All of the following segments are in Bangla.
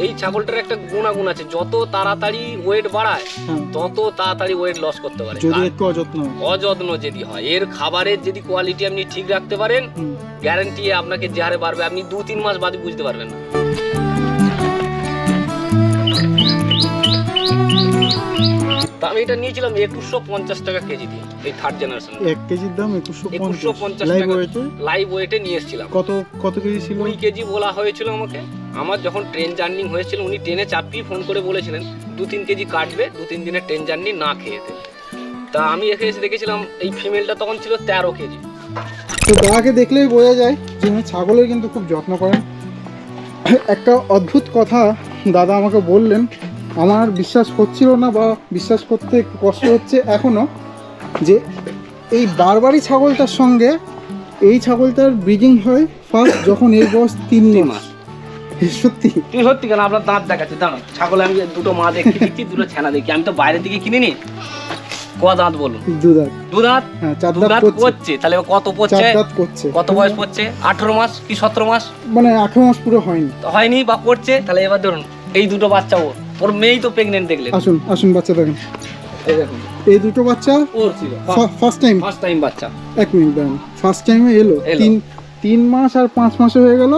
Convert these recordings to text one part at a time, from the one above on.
এই ছাগলটার একটা গুণাগুণ আছে যত তাড়াতাড়ি ওয়েট বাড়ায় হ্যাঁ। তত তাড়াতাড়ি ওয়েট লস করতে পারে। যদি একটু অযত্ন অযত্ন যদি হয় এর খাবারের যদি কোয়ালিটি আপনি ঠিক রাখতে পারেন। গ্যারান্টি আপনাকে যে হারে বাড়বে আপনি দু তিন মাস বাদে বুঝতে পারবেন না। আমি এটা নিয়েছিলাম একুশশো পঞ্চাশ টাকা কেজি দিয়ে এই থার্ড জেনারেশন এক কেজির দাম একুশশো 2150 পঞ্চাশ টাকা। লাইভ ওয়েটে নিয়ে এসেছিলাম কত কত কেজি ছিল? কুড়ি কেজি বলা হয়েছিল আমাকে। আমার যখন ট্রেন জার্নি হয়েছিল উনি ট্রেনে চাপিয়ে ফোন করে বলেছিলেন দু তিন কেজি কাটবে দু তিন দিনের ট্রেন জার্নি না খেয়েতে তা আমি এখানে এসে দেখেছিলাম এই ফিমেলটা তখন ছিল তেরো কেজি। তো দাদাকে দেখলেই বোঝা যায় যে উনি ছাগলের কিন্তু খুব যত্ন করেন। একটা অদ্ভুত কথা দাদা আমাকে বললেন আমার বিশ্বাস হচ্ছিল না বা বিশ্বাস করতে একটু কষ্ট হচ্ছে এখনও যে এই বারবারি ছাগলটার সঙ্গে এই ছাগলটার ব্রিডিং হয় ফার্স্ট যখন এর বয়স তিন মাস। সত্যি? তুই সত্যি কেন? আপনার দাঁত দেখাচ্ছি। দাঁড়ান ছাগল আমি দুটো মা দিচ্ছি দুটো ছানা দেখি আমি তো বাইরে থেকে কিনে নি ক দাঁত বলুন? দু দাঁত। দু দাঁত? হ্যাঁ চার দাঁত পড়ছে। তাহলে কত পড়ছে? দাঁত কত বয়স পড়ছে? আঠেরো মাস কি সতেরো মাস? মানে আঠারো মাস পুরো হয়নি। হয়নি বা পড়ছে? তাহলে এবার ধরুন এই দুটো বাচ্চা ওর। ওর মেয়েই তো প্রেগনেন্ট দেখলেন। আসুন আসুন বাচ্চা দেখেন। এই দেখুন। এই দুটো বাচ্চা ওর ছিল ফার্স্ট টাইম ফার্স্ট টাইম বাচ্চা। এক মিনিট দাঁড়ান। ফার্স্ট টাইমে এলো। তিন তিন মাস আর পাঁচ মাসে হয়ে গেল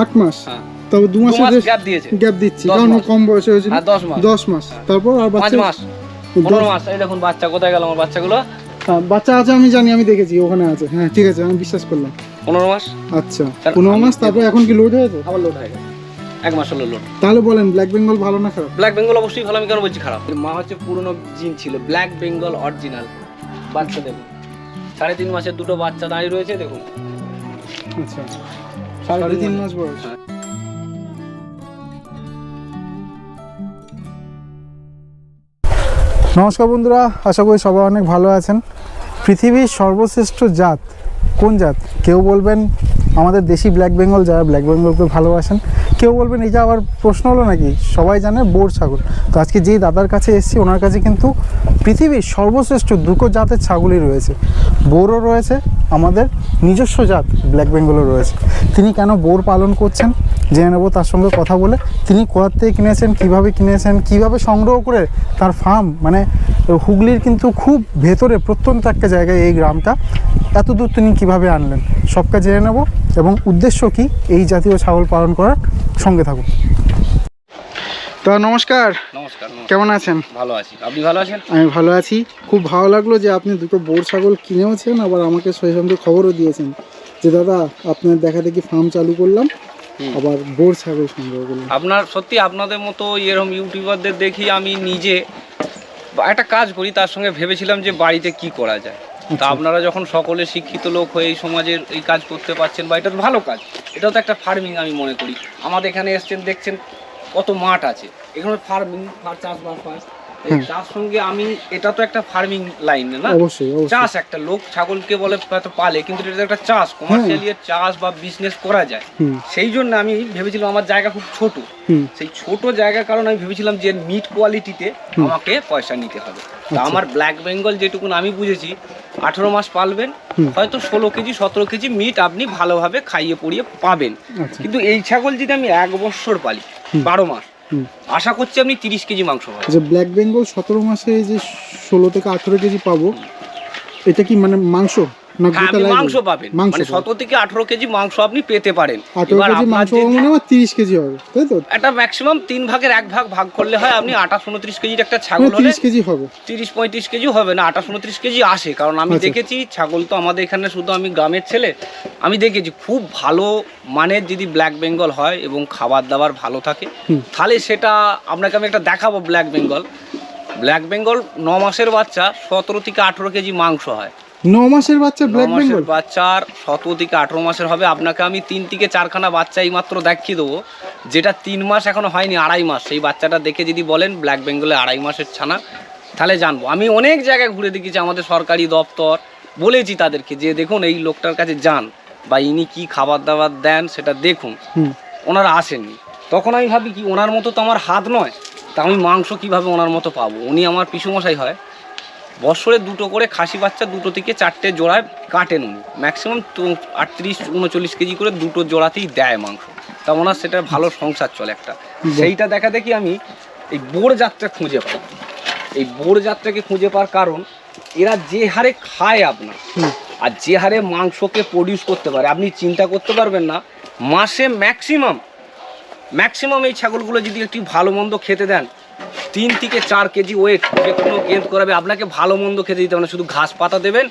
আট মাস। হ্যাঁ। তবে দু মাসের গ্যাপ দিয়েছে। গ্যাপ দিচ্ছি। কারণ কম বয়সে হয়েছিল। দশ মাস। দশ মাস। হ্যাঁ। তারপর আর বাচ্চা মাস। পনেরো মাস। এই দেখুন বাচ্চা কোথায় গেল আমার বাচ্চাগুলো? হ্যাঁ, বাচ্চা আছে আমি জানি আমি দেখেছি ওখানে আছে। হ্যাঁ ঠিক আছে আমি বিশ্বাস করলাম। পনেরো মাস। আচ্ছা পনেরো মাস তারপর এখন কি লোড হয়েছে? আবার লোড হয়ে গেল এক মাস হলো লোড তাহলে বলেন ব্ল্যাক বেঙ্গল ভালো না খারাপ? ব্ল্যাক বেঙ্গল অবশ্যই ভালো আমি কেন বলছি খারাপ? মা হচ্ছে পুরনো জিন ছিল ব্ল্যাক বেঙ্গল অরিজিনাল বাচ্চা দেখুন। সাড়ে তিন মাসের দুটো বাচ্চা দাঁড়িয়ে রয়েছে দেখুন। আচ্ছা সাড়ে তিন মাস বয়স। হ্যাঁ। নমস্কার বন্ধুরা আশা করি সবাই অনেক ভালো আছেন। পৃথিবীর সর্বশ্রেষ্ঠ জাত কোন জাত? কেউ বলবেন আমাদের দেশি ব্ল্যাক বেঙ্গল যারা ব্ল্যাক বেঙ্গলকে ভালোবাসেন কেউ বলবেন এটা আবার প্রশ্ন হলো নাকি? সবাই জানে বোর ছাগল। তো আজকে যেই দাদার কাছে এসেছি, ওনার কাছে কিন্তু পৃথিবীর সর্বশ্রেষ্ঠ দুটো জাতের ছাগলই রয়েছে। বোরও রয়েছে, আমাদের নিজস্ব জাত, ব্ল্যাক বেঙ্গলও রয়েছে। তিনি কেন বোর পালন করছেন, জেনে নেব, তার সঙ্গে কথা বলে। তিনি কোথার থেকে কিনেছেন, কীভাবে কিনেছেন, কীভাবে সংগ্রহ করে তার ফার্ম মানে হুগলির কিন্তু খুব ভেতরে প্রত্যন্ত একটা জায়গায় এই গ্রামটা, এত দূর তিনি কীভাবে আনলেন? সবটা জেনে নেব। এবং উদ্দেশ্য কি? এই জাতীয় ছাগল পালন করার সঙ্গে থাকুন। তো নমস্কার। নমস্কার। কেমন আছেন? ভালো আছি। আপনি ভালো আছেন? আমি ভালো আছি। খুব ভালো লাগল যে আপনি দুটো বোর ছাগল কিনেওছেন আবার আমাকে সঙ্গে খবরও দিয়েছেন যে দাদা আপনার দেখা দেখি ফার্ম চালু করলাম আবার বোর ছাগল সংগ্রহ করলাম। আপনার সত্যি আপনাদের মতো এরকম ইউটিউবারদের দেখি আমি নিজে একটা কাজ করি তার সঙ্গে ভেবেছিলাম যে বাড়িতে কি করা যায়। তা আচ্ছা। আপনারা যখন সকলে শিক্ষিত লোক হয়ে এই সমাজের এই কাজ করতে পারছেন বা এটা তো ভালো কাজ এটাও তো একটা ফার্মিং আমি মনে করি। আমাদের এখানে এসছেন দেখছেন কত মাঠ আছে। এখানে ফার্মিং চাষবাস হয়। তার সঙ্গে আমি এটা তো একটা ফার্মিং লাইন না? চাষ একটা লোক ছাগলকে বলে হয়তো পালে কিন্তু এটা একটা চাষ কমার্শিয়ালি চাষ বা বিজনেস করা যায়। সেই জন্য আমি ভেবেছিলাম আমার জায়গা খুব ছোট। সেই ছোট জায়গার কারণে আমি ভেবেছিলাম যে মিট কোয়ালিটিতে। আমাকে পয়সা নিতে হবে। তা আচ্ছা। আমার ব্ল্যাক বেঙ্গল যেটুকুন আমি বুঝেছি আঠেরো মাস পালবেন হয়তো ষোলো কেজি সতেরো কেজি মিট আপনি ভালোভাবে খাইয়ে পড়িয়ে পাবেন। আচ্ছা। কিন্তু এই ছাগল যদি আমি এক বছর পালি বারো মাস আশা করছি আপনি তিরিশ কেজি মাংস পাবেন। যে ব্ল্যাক বেঙ্গল সতেরো মাসে যে ষোলো থেকে আঠেরো কেজি পাবো এটা কি মানে মাংস? আপনি মাংস পাবেন। মানে সতেরো থেকে আঠেরো কেজি মাংস আপনি পেতে পারেন। এবার মাংস তিরিশ কেজি হবে তাই তো? একটা ম্যাক্সিমাম তিন ভাগের এক ভাগ ভাগ করলে হয় আপনি আঠাশ উনত্রিশ কেজির একটা ছাগল মানে তিরিশ কেজি হবে। তিরিশ পঁয়ত্রিশ কেজি হবে না আঠাশ উনত্রিশ কেজি আসে। কারণ আমি আচ্ছা। দেখেছি ছাগল তো আমাদের এখানে শুধু আমি গ্রামের ছেলে আমি দেখেছি খুব ভালো মানের যদি ব্ল্যাক বেঙ্গল হয় এবং খাবার দাবার ভালো থাকে তাহলে সেটা আপনাকে আমি একটা দেখাবো ব্ল্যাক বেঙ্গল ব্ল্যাক বেঙ্গল ন মাসের বাচ্চা সতেরো থেকে আঠেরো কেজি মাংস হয়। ন মাসের বাচ্চা ব্ল্যাক বেঙ্গল বাচ্চার সতেরো থেকে আঠেরো মাসের হবে। আপনাকে আমি তিন থেকে চারখানা বাচ্চা এই মাত্র দেখিয়ে দেবো। যেটা তিন মাস এখনও হয়নি আড়াই মাস। সেই বাচ্চাটা দেখে যদি বলেন ব্ল্যাক বেঙ্গলে আড়াই মাসের ছানা তাহলে জানব। আমি অনেক জায়গায় ঘুরে দেখেছি আমাদের সরকারি দপ্তর বলেছি তাদেরকে যে দেখুন এই লোকটার কাছে যান বা ইনি কি খাবার দাবার দেন সেটা দেখুন। ওনারা আসেননি। তখন আমি ভাবি কি ওনার মতো তো আমার হাত নয় তা আমি মাংস কীভাবে ওনার মতো পাবো? উনি আমার পিসুমশাই হয় বছরে দুটো করে খাসি বাচ্চা দুটো থেকে চারটে জোড়ায় কাটেন উনি ম্যাক্সিমাম আটত্রিশ উনচল্লিশ কেজি করে দুটো জোড়াতেই দেয় মাংস। তা ওনার সেটা ভালো সংসার চলে একটা। সেইটা দেখা দেখি আমি এই বোর যাত্রা খুঁজে পাই। এই বোর যাত্রাকে খুঁজে পাওয়ার কারণ এরা যে হারে খায় আপনার আর যে হারে মাংসকে প্রডিউস করতে পারে আপনি চিন্তা করতে পারবেন না মাসে ম্যাক্সিমাম ম্যাক্সিমাম এই ছাগলগুলো যদি একটু ভালো মন্দ খেতে দেন তিন থেকে চার কেজি ওয়েট যে কোনো গেম করাবে আপনাকে ভালো মন্দ খেতে দিতে হবে না শুধু ঘাস পাতা দেবেন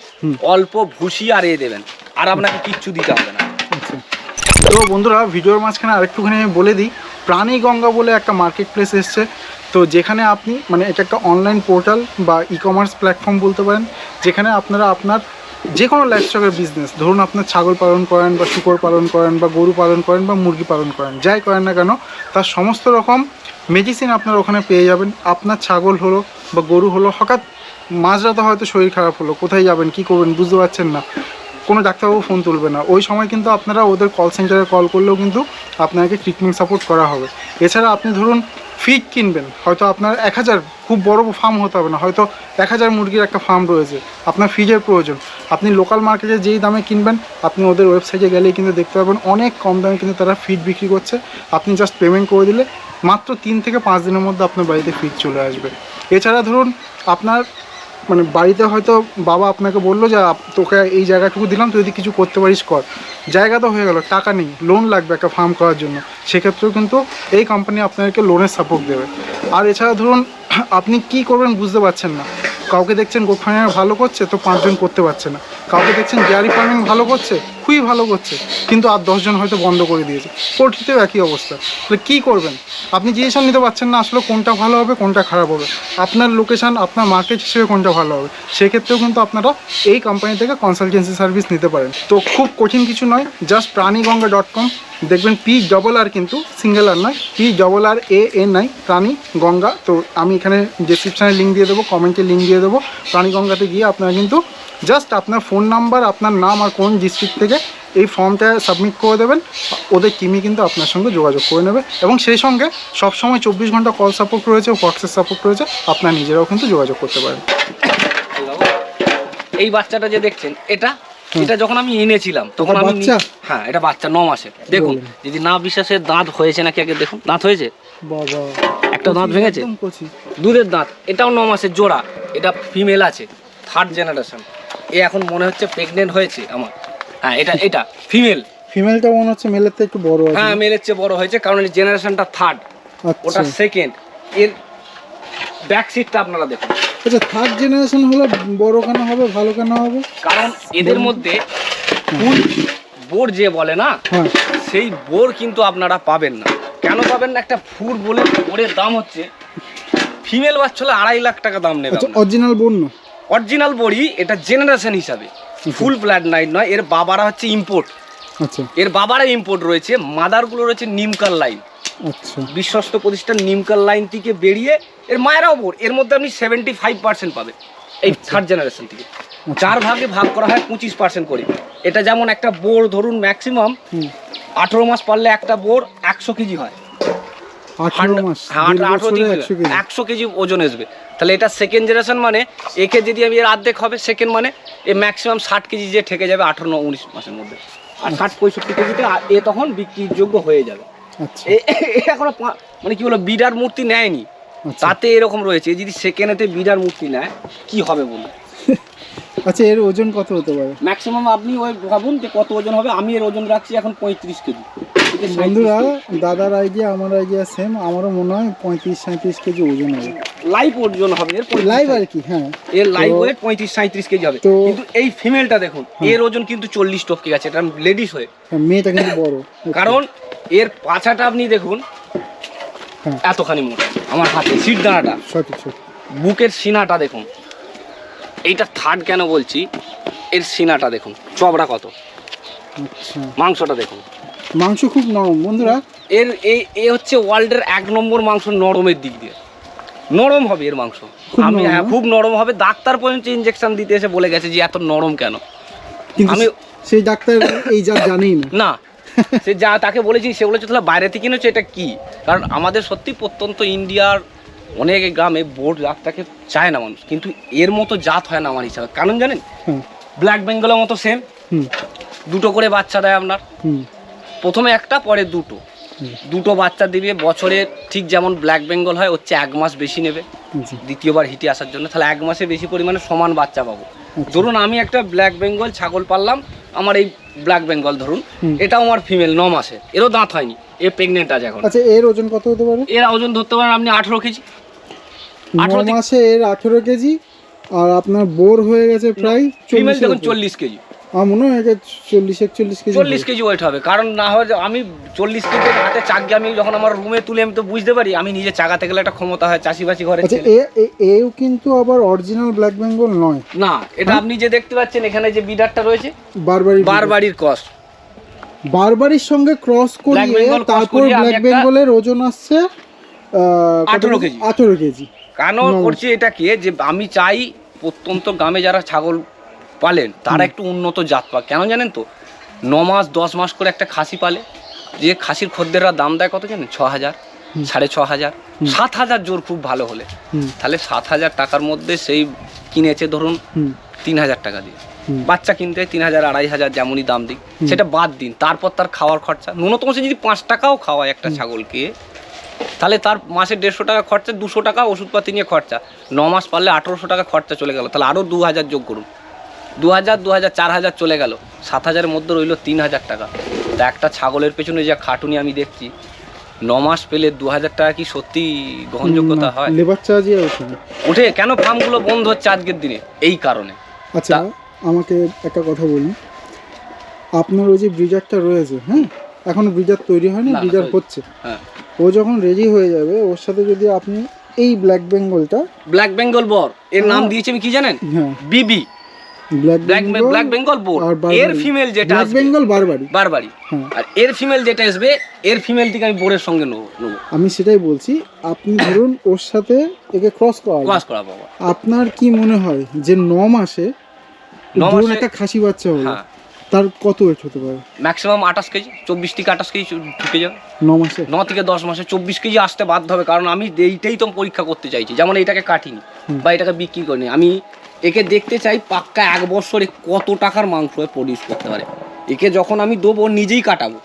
অল্প ভুসি আর এ দেবেন আর আপনাকে কিচ্ছু দিতে হবে না। আচ্ছা। তো বন্ধুরা ভিডিওর মাঝখানে আরেকটুখানি আমি বলে দিই প্রাণী গঙ্গা বলে একটা মার্কেট প্লেস এসছে। তো যেখানে আপনি মানে এটা একটা অনলাইন পোর্টাল বা ই কমার্স প্ল্যাটফর্ম বলতে পারেন যেখানে আপনারা আপনার যে কোনো লাইফস্টকের বিজনেস ধরুন আপনার ছাগল পালন করেন বা শুকর পালন করেন বা গরু পালন করেন বা মুরগি পালন করেন যাই করেন না কেন তার সমস্ত রকম মেডিসিন আপনারা ওখানে পেয়ে যাবেন। আপনার ছাগল হলো বা গরু হলো, হঠাৎ মাঝরাতে হয়তো শরীর খারাপ হলো, কোথায় যাবেন, কি করবেন বুঝতে পারছেন না। কোনো ডাক্তারবাবু ফোন তুলবে না। ওই সময় কিন্তু আপনারা ওদের কল সেন্টারে কল করলেও কিন্তু আপনাকে ট্রিটমেন্ট সাপোর্ট করা হবে। এছাড়া আপনি ধরুন ফিড কিনবেন, হয়তো আপনার এক হাজার, খুব বড় ফার্ম হতে হবে না, হয়তো এক হাজার মুরগির একটা ফার্ম রয়েছে। আপনার ফিডের প্রয়োজন। আপনি লোকাল মার্কেটে যেই দামে কিনবেন, আপনি ওদের ওয়েবসাইটে গেলেই কিন্তু দেখতে পাবেন, অনেক কম দামে কিন্তু তারা ফিড বিক্রি করছে। আপনি জাস্ট পেমেন্ট করে দিলে মাত্র তিন থেকে পাঁচ দিনের মধ্যে আপনার বাড়িতে ফিড চলে আসবে। এছাড়া ধরুন, আপনার মানে বাড়িতে হয়তো বাবা আপনাকে বলল যে তোকে এই জায়গাটুকু দিলাম, তুই যদি কিছু করতে পারিস কর। জায়গা তো হয়ে গেল, টাকা নেই লোন লাগবে একটা ফার্ম করার জন্য। সেক্ষেত্রেও কিন্তু এই কোম্পানি আপনাকে লোনের সাপোর্ট দেবে। আর এছাড়া ধরুন, আপনি কি করবেন বুঝতে পারছেন না। কাউকে দেখছেন গোট ফার্মিং ভালো করছে, তো পাঁচজন করতে পারছে না। কাউকে দেখছেন ডেয়ারি ফার্মিং ভালো করছে খুবই ভালো করছে, কিন্তু আর দশজন হয়তো বন্ধ করে দিয়েছে। পোলট্রিতেও একই অবস্থা। তাহলে কী করবেন? আপনি ডিসিশন নিতে পারছেন না আসলে কোনটা ভালো হবে, কোনটা খারাপ হবে। আপনার লোকেশন আপনার মার্কেট হিসেবে কোনটা ভালো হবে। সেক্ষেত্রেও কিন্তু আপনারা এই কোম্পানি থেকে কনসালটেন্সি সার্ভিস নিতে পারেন। তো খুব কঠিন কিছু নয় জাস্ট প্রাণীগঙ্গা ডট কম দেখবেন পি ডবল আর কিন্তু সিঙ্গেল আর নয় P double R A N I প্রাণী গঙ্গা তো আমি এখানে ডিসক্রিপশানে লিঙ্ক দিয়ে দেবো কমেন্টে লিঙ্ক দিয়ে দেবো। প্রাণী গঙ্গাতে গিয়ে আপনারা কিন্তু জাস্ট আপনার ফোন নাম্বার আপনার নাম আর কোন ডিস্ট্রিক্ট থেকে এই ফর্মটা সাবমিট করে দেবেন। ওদের টিমই কিন্তু আপনার সঙ্গে যোগাযোগ করে নেবে। এবং সেই সঙ্গে সবসময় চব্বিশ ঘণ্টা কল সাপোর্ট রয়েছে হোয়াটসঅ্যাপ সাপোর্ট রয়েছে আপনার নিজেরাও কিন্তু যোগাযোগ করতে পারেন। এই বাচ্চাটা যে দেখছেন এটা? এটা যখন আমি এনেছিলাম তখন আমি হ্যাঁ এটা বাচ্চা ন মাসের। দেখুন। যদি না বিশ্বাসের দাঁত হয়েছে নাকি আগে দেখুন। দাঁত হয়েছে? বাবা একটা দাঁত ভেঙেছে? দুধের দাঁত এটাও ন মাসের জোড়া। এটা ফিমেল আছে থার্ড জেনারেশন এ এখন মনে হচ্ছে প্রেগনেন্ট হয়েছে আমার। হ্যাঁ এটা এটা ফিমেল ফিমেলটা মনে হচ্ছে মেলের থেকে একটু বড় হ্যাঁ মেলের চেয়ে বড় হয়েছে কারণ এই জেনারেশনটা থার্ড ওটা আচ্ছা। সেকেন্ড এর ব্যাক সিটটা আপনারা দেখুন। আচ্ছা থার্ড জেনারেশন হলে বড় কেন হবে ভালো কেন হবে? কারণ এদের মধ্যে ফুল বোর যে বলে না হ্যাঁ। সেই বোর কিন্তু আপনারা পাবেন না। কেন পাবেন না? একটা ফুল বলে বোরের দাম হচ্ছে ফিমেল বাচ্চা হলে আড়াই লাখ টাকা দাম নেবে অরিজিনাল অরিজিনাল বন্য অরিজিনাল বড়ি এটা জেনারেশন হিসাবে। ফুল ব্লাড নাইট নয় এর বাবারা হচ্ছে ইম্পোর্ট আচ্ছা। এর বাবারা ইম্পোর্ট রয়েছে মাদারগুলো রয়েছে লাইন আচ্ছা। বিশ্বস্ত প্রতিষ্ঠান নিমকাল লাইন থেকে বেরিয়ে এর মায়েরাও বোর এর মধ্যে আপনি সেভেন্টি ফাইভ পার্সেন্ট পাবেন এই থার্ড জেনারেশন থেকে। চার ভাগে ভাগ করা হয় পঁচিশ পার্সেন্ট করে। এটা যেমন একটা বোর ধরুন ম্যাক্সিমাম আঠেরো মাস পারলে একটা বোর একশো কেজি হয়। আঠারো একশো কেজি ওজন আসবে। তাহলে এটা সেকেন্ড জেনারেশন মানে একে যদি আমি এর আর্ধেক হবে সেকেন্ড মানে এ ম্যাক্সিমাম ষাট কেজি যে ঠেকে যাবে আঠারো ন উনিশ মাসের মধ্যে। আর ষাট পঁয়ষট্টি কেজিতে এ তখন বিক্রির যোগ্য হয়ে যাবে। আচ্ছা। এখনও মানে কি বলো বিডার মূর্তি নেয়নি। আচ্ছা। তাতে এরকম রয়েছে যদি সেকেন্ডেতে বিডার মূর্তি নেয় কি হবে বলুন? আচ্ছা এর ওজন কত হতে পারে? ম্যাক্সিমাম আপনি ওই ভাবুন যে কত ওজন হবে আমি এর ওজন রাখছি এখন পঁয়ত্রিশ কেজি। থেকে 37 বন্ধুরা দাদার আইডিয়া আমার আইডিয়া সেম আমারও মনে হয় পঁয়ত্রিশ সাঁত্রিশ কেজি ওজন হবে। লাইভ ওজন হবে এর 35 লাইভ আর কি হ্যাঁ। এর লাইভ ওয়েট পঁয়ত্রিশ সাঁত্রিশ কেজি হবে। কিন্তু এই ফিমেলটা দেখুন এর ওজন কিন্তু চল্লিশ টপকে গেছে এটা লেডিস হয়ে। হ্যাঁ, মেয়েটা কিন্তু বড়। কারণ এর পাছাটা আপনি দেখুন হ্যাঁ। এতখানি মোটা আমার হাতে সিট দানাটা সঠিক সঠিক। বুকের সিনাটা দেখুন এইটা থার্ড কেন বলছি এর সিনাটা দেখুন চবড়া কত? আচ্ছা। মাংসটা দেখুন। মাংস খুব নরম বন্ধুরা। এর এই এ হচ্ছে ওয়ার্ল্ডের এক নম্বর মাংস নরমের দিক দিয়ে। নরম হবে এর মাংস। আমি হ্যাঁ খুব নরম হবে। ডাক্তার পর্যন্ত ইঞ্জেকশন দিতে এসে বলে গেছে যে এত নরম কেন? কিন্তু আমি- সেই ডাক্তার এই যা জানেই না। না সে যা তাকে বলেছি সে বলেছে তাহলে বাইরে থেকে কিনেছো এটা কি? কারণ আমাদের সত্যি প্রত্যন্ত ইন্ডিয়ার অনেক গ্রামে বোর্ড জাতটাকে চায় না মানুষ। কিন্তু এর মতো জাত হয় না আমার হিসাবে। কারণ জানেন? হ্যাঁ ব্ল্যাক বেঙ্গলের মতো সেম হুম। দুটো করে বাচ্চা দেয় আপনার। প্রথমে একটা পরে দুটো। দুটো বাচ্চা দিবে বছরে ঠিক যেমন ব্ল্যাক বেঙ্গল হয় হচ্ছে এক মাস বেশি নেবে। দ্বিতীয়বার হিটে আসার জন্য। তাহলে এক মাসে বেশি পরিমাণে সমান বাচ্চা পাবো। ধরুন আমি একটা ব্ল্যাক বেঙ্গল ছাগল পাললাম আমার এই ব্ল্যাক বেঙ্গল ধরুন এটাও আমার ফিমেল ন মাসে এরও দাঁত হয়নি এ প্রেগনেন্ট আছে এখন। আচ্ছা এর ওজন কত হতে পারে? এর ওজন ধরতে পারেন আপনি আঠেরো কেজি। আঠেরো মাসে এর আঠেরো কেজি আর আপনার বোর হয়ে গেছে প্রায় ফিমেল দেখুন চল্লিশ কেজি। আমার মনে হয় চল্লিশ একচল্লিশ কেজি চল্লিশ। কেজি ওয়েট হবে। কারণ না হয় আমি চল্লিশ কেজি হাতে চাকরি আমি যখন আমার রুমে তুলে আমি তো বুঝতে পারি আমি নিজে চাকাতে গেলে একটা ক্ষমতা হয় চাষিবাসি ঘরে আচ্ছা এও কিন্তু আবার অরিজিনাল ব্ল্যাক বেঙ্গল নয়। না এটা আপনি যে দেখতে পাচ্ছেন এখানে যে বিডারটা রয়েছে বারবারি বারবাড়ির কস্ট বারবারির সঙ্গে ক্রস করিয়ে তারপর ব্ল্যাক বেঙ্গলের ওজন আসছে আঠেরো কেজি। আঠেরো কেজি। কেন। করছি এটাকে যে আমি চাই প্রত্যন্ত গ্রামে যারা ছাগল পালেন তারা একটু উন্নত জাত পাক। কেন জানেন তো? ন মাস দশ মাস করে একটা খাসি পালে যে খাসির খদ্দেররা দাম দেয় কত জানেন? ছ হাজার সাড়ে ছ হাজার। সাত হাজার জোর খুব ভালো হলে। তাহলে সাত হাজার টাকার মধ্যে সেই কিনেছে ধরুন তিন হাজার টাকা দিয়ে। বাচ্চা কিনতে তিন হাজার আড়াই হাজার যেমনই দাম দিই সেটা বাদ দিন। তারপর তার খাওয়ার খরচা। ন্যূনতম সে যদি পাঁচ টাকাও খাওয়ায় একটা ছাগলকে তাহলে তার মাসে দেড়শো টাকা খরচা দুশো টাকা ওষুধপাতি নিয়ে খরচা। ন মাস পারলে আঠেরোশো টাকা খরচা চলে গেল। তাহলে আরও দু হাজার যোগ করুন। দু হাজার দু হাজার চার হাজার চলে গেল। সাত হাজারের মধ্যে রইল তিন হাজার টাকা। তা একটা ছাগলের পেছনে যে খাটুনি আমি দেখছি ন মাস পেলে দু হাজার টাকা কি সত্যি গ্রহণযোগ্যতা হয়? লেবার চার্জই ওঠে কেন ফার্মগুলো বন্ধ হচ্ছে আজকের দিনে? এই কারণে। আচ্ছা আমাকে একটা কথা বলুন। আপনার ওই যে ব্রিজারটা রয়েছে হ্যাঁ? এখনও ব্রিজার তৈরি হয়নি ব্রিজার হচ্ছে। হ্যাঁ। ও যখন রেডি হয়ে যাবে ওর সাথে যদি আপনি এই ব্ল্যাক বেঙ্গলটা ব্ল্যাক বেঙ্গল বর এর নাম হ্যাঁ। দিয়েছি আমি কি জানেন? হ্যাঁ। বিবি। ব্ল্যাক বেঙ্গল বোর এর ফিমেল যেটা ব্ল্যাক বেঙ্গল বারবারি হ্যাঁ। আর এর ফিমেল যেটা আসবে এর ফিমেল থেকে আমি বোরের সঙ্গে নেব নেব। আমি সেটাই বলছি আপনি ধরুন ওর সাথে একে ক্রস করা আপনার কি মনে হয় যে ন মাসে ধরুন একটা খাসি বাচ্চা হলো হ্যাঁ। তার কত ওয়েট হতে পারে? ম্যাক্সিমাম আঠাশ কেজি চব্বিশ থেকে আঠাশ কেজি ঢুকে যাবে। ন মাসে? ন থেকে দশ মাসে চব্বিশ কেজি আসতে বাধ্য হবে কারণ আমি এইটাই তো পরীক্ষা করতে চাইছি। যেমন এটাকে কাটিনি বা এটাকে বিক্রি করিনি। আমি একে দেখতে চাই পাক্কা এক বছরে কত টাকার মাংস প্রডিউস করতে পারে। একে যখন আমি দেবো নিজেই কাটাবো।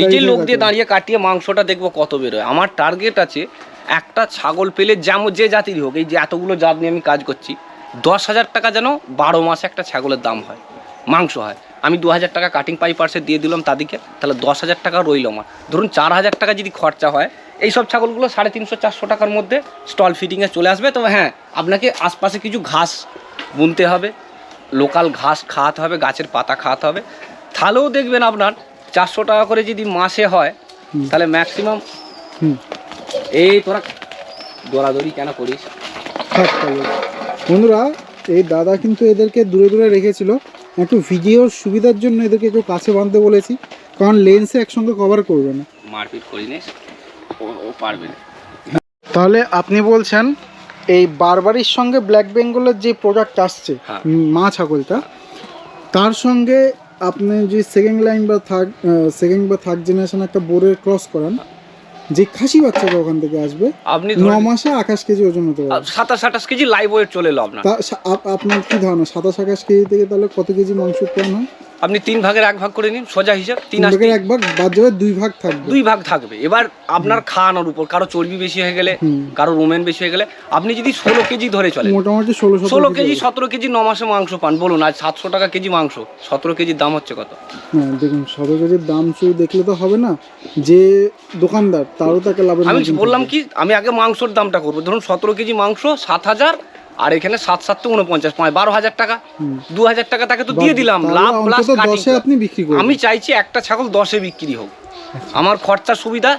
নিজের লোক দিয়ে দাঁড়িয়ে কাটিয়ে মাংসটা দেখব কত বেরোয়। আমার টার্গেট আছে একটা ছাগল পেলে যেমন যে জাতিরই হোক এই যে এতগুলো জাত নিয়ে আমি কাজ করছি দশ হাজার টাকা যেন বারো মাসে একটা ছাগলের দাম হয় মাংস হয়। আমি দু হাজার টাকা কাটিং পাইপার্সে দিয়ে দিলাম তাদেরকে তাহলে দশ হাজার টাকা রইল আমার। ধরুন চার হাজার টাকা যদি খরচা হয় এই সব ছাগলগুলো সাড়ে তিনশো চারশো টাকার মধ্যে স্টল ফিটিংয়ে চলে আসবে। তবে হ্যাঁ আপনাকে আশপাশে কিছু ঘাস বুনতে হবে লোকাল ঘাস খাওয়াতে হবে গাছের পাতা খাওয়াতে হবে। তাহলেও দেখবেন আপনার চারশো টাকা করে যদি মাসে হয় তাহলে ম্যাক্সিমাম হুম। এই তোরা দৌড়াদৌড়ি কেন করিস? বন্ধুরা এই দাদা কিন্তু এদেরকে দূরে দূরে রেখেছিল। একটু ভিডিওর সুবিধার জন্য এদেরকে একটু কাছে বাঁধতে বলেছি কারণ লেন্সে একসঙ্গে কভার করবে না মারপিট করি ও পারবে না তাহলে আপনি বলছেন এই বারবারির সঙ্গে ব্ল্যাক বেঙ্গলের যে প্রোডাক্ট আসছে হ্যাঁ। মা ছাগলটা তার সঙ্গে আপনি যে সেকেন্ড লাইন বা থার্ড সেকেন্ড বা থার্ড জেনারেশন একটা বোর্ডের ক্রস করান যে খাসি বাচ্চা ওখান থেকে আসবে আপনি ন মাসে আকাশ কেজি ওজন হতে পারে। সাতাশ আঠাশ কেজি লাইভ ওয়েট চলে এলো আপনার। আপনার কি ধারণা? সাতাশ আকাশ কেজি থেকে তাহলে কত কেজি মাংস উৎপন্ন হয়? আপনি তিন ভাগের এক ভাগ করে নিন সোজা হিসাব তিন এক ভাগ বাদ যাবে দুই ভাগ থাকবে। দুই ভাগ থাকবে। এবার আপনার খাওয়ানোর উপর কারও চর্বি বেশি হয়ে গেলে কারও রোমেন বেশি হয়ে গেলে আপনি যদি ষোলো কেজি ধরে চলেন মোটামুটি ষোলো ষোলো কেজি সতেরো কেজি ন মাসে মাংস পান। বলুন আজ সাতশো টাকা কেজি মাংস সতেরো কেজির দাম হচ্ছে কত? হ্যাঁ দেখুন সতেরো কেজির দাম শুধু দেখলে তো হবে না যে দোকানদার তারও তাকে লাভের আমি বললাম কি আমি আগে মাংসর দামটা করব। ধরুন সতেরো কেজি মাংস সাত হাজার আর এখানে সাত সাত উনপঞ্চাশ পাঁচ বারো হাজার টাকা। দু হাজার টাকা তাকে তো দিয়ে দিলাম লাভ প্লাস আপনি বিক্রি আমি চাইছি একটা ছাগল দশে বিক্রি হোক। আমার খরচা সুবিধা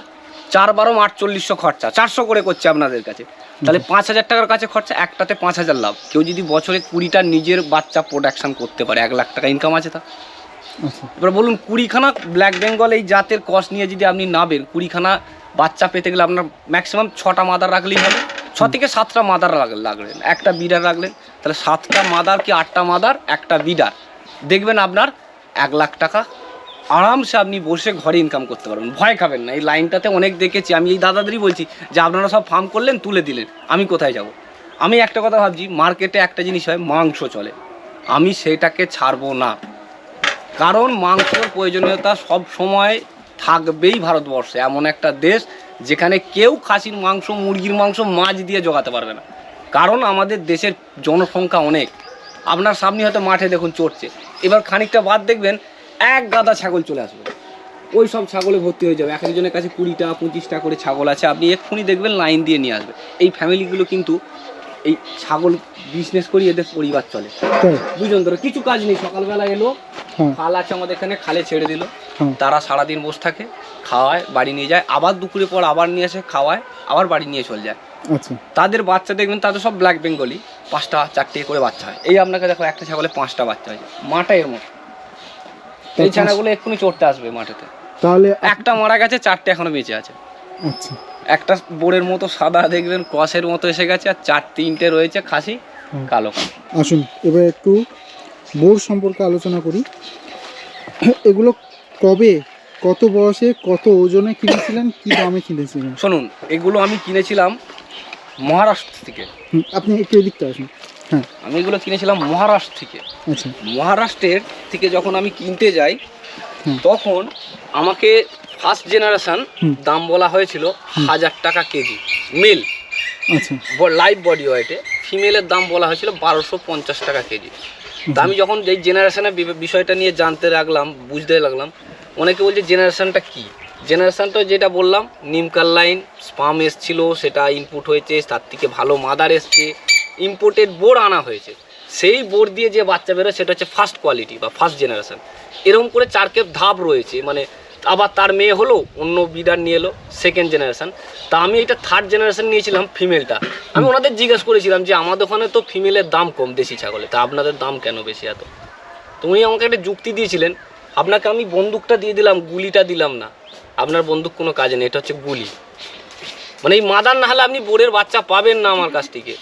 চার বারো আটচল্লিশশো খরচা চারশো করে করছে আপনাদের কাছে। তাহলে পাঁচ হাজার টাকার কাছে খরচা একটাতে পাঁচ হাজার লাভ। কেউ যদি বছরে কুড়িটা নিজের বাচ্চা প্রোডাকশন করতে পারে এক লাখ টাকা ইনকাম আছে তা আচ্ছা। এবার বলুন কুড়িখানা ব্ল্যাক বেঙ্গল এই জাতের কস নিয়ে যদি আপনি নাবেন কুড়িখানা বাচ্চা পেতে গেলে আপনার ম্যাক্সিমাম ছটা মাদার রাখলেই হবে। ছ থেকে সাতটা মাদার রাখলেন একটা বিডার রাখলেন। তাহলে সাতটা মাদার কি আটটা মাদার একটা বিডার দেখবেন আপনার এক লাখ টাকা আরামসে আপনি বসে ঘরে ইনকাম করতে পারবেন। ভয় খাবেন না। এই লাইনটাতে অনেক দেখেছি। আমি এই দাদাদেরই বলছি যে, আপনারা সব ফার্ম করলেন, তুলে দিলেন। আমি কোথায় যাব? আমি একটা কথা ভাবছি মার্কেটে একটা জিনিস হয়, মাংস চলে। আমি সেটাকে ছাড়বো না। কারণ মাংসর প্রয়োজনীয়তা সব সময় থাকবেই ভারতবর্ষে। এমন একটা দেশ যেখানে কেউ খাসির মাংস, মুরগির মাংস, মাছ দিয়ে জোগাতে পারবে না। কারণ আমাদের দেশের জনসংখ্যা অনেক। আপনার সামনে হয়তো মাঠে দেখুন চড়ছে। এবার খানিকটা বাদ দেখবেন, এক গাদা ছাগল চলে আসবে। ওই সব ছাগলে ভর্তি হয়ে যাবে। এক একজনের কাছে কুড়িটা, পঁচিশটা করে ছাগল আছে। আপনি এক্ষুনি দেখবেন লাইন দিয়ে নিয়ে আসবে। এই ফ্যামিলিগুলো কিন্তু এই ছাগল বিজনেস করি এদের পরিবার চলে। দুজন ধরে কিছু কাজ নেই সকালবেলা এলো হ্যাঁ। খাল আছে আমাদের এখানে খালে ছেড়ে দিল। হ্যাঁ। তারা সারাদিন বসে থাকে খাওয়ায় বাড়ি নিয়ে যায় আবার দুপুরে পর আবার নিয়ে আসে খাওয়ায় আবার বাড়ি নিয়ে চলে যায়। আচ্ছা। তাদের বাচ্চা দেখবেন তাদের সব ব্ল্যাক বেঙ্গলি পাঁচটা চারটে করে বাচ্চা হয়। এই আপনাকে দেখো একটা ছাগলে পাঁচটা বাচ্চা হয়েছে মাটা এর মতো এই ছানাগুলো এক্ষুনি চড়তে আসবে মাঠেতে। তাহলে একটা মারা গেছে চারটে এখনও বেঁচে আছে। আচ্ছা। একটা বোরের মতো সাদা দেখবেন ক্রসের মতো এসে গেছে আর চার তিনটে রয়েছে খাসি কালো কালো আসুন এবার একটু বোর সম্পর্কে আলোচনা করি। এগুলো কবে কত বয়সে কত ওজনে কিনেছিলেন কি দামে কিনেছিলেন? শুনুন এগুলো আমি কিনেছিলাম মহারাষ্ট্র থেকে। আপনি একটু এদিকটা আসুন। হ্যাঁ। আমি এগুলো কিনেছিলাম মহারাষ্ট্র থেকে। আচ্ছা। মহারাষ্ট্রের থেকে যখন আমি কিনতে যাই তখন আমাকে ফার্স্ট জেনারেশন দাম বলা হয়েছিল হাজার টাকা কেজি মেল। আচ্ছা। লাইভ বডি ওয়েটে ফিমেলের দাম বলা হয়েছিল বারোশো পঞ্চাশ টাকা কেজি। তা আমি যখন এই জেনারেশনের বিষয়টা নিয়ে জানতে লাগলাম বুঝতে লাগলাম অনেকে বলছে জেনারেশনটা কি? জেনারেশনটা যেটা বললাম নিমকার লাইন স্পাম এসছিল সেটা ইনপুট হয়েছে তার থেকে ভালো মাদার এসছে ইম্পোর্টেড বোর্ড আনা হয়েছে। সেই বোর্ড দিয়ে যে বাচ্চা বেরোয় সেটা হচ্ছে ফার্স্ট কোয়ালিটি বা ফার্স্ট জেনারেশন এরকম করে চার কেপ ধাপ রয়েছে মানে আবার তার মেয়ে হলো অন্য বিডার নিয়ে এলো সেকেন্ড জেনারেশান তা আমি এটা থার্ড জেনারেশান নিয়েছিলাম ফিমেলটা আমি ওনাদের জিজ্ঞেস করেছিলাম যে আমাদের ওখানে তো ফিমেলের দাম কম দেশি ছাগলে তা আপনাদের দাম কেন বেশি এত? তো উনি আমাকে একটা যুক্তি দিয়েছিলেন। আপনাকে আমি বন্দুকটা দিয়ে দিলাম গুলিটা দিলাম না। আপনার বন্দুক কোনো কাজে নেই এটা হচ্ছে গুলি। মানে এই মাদার না হলে আপনি বোরের বাচ্চা পাবেন না আমার কাছ থেকে।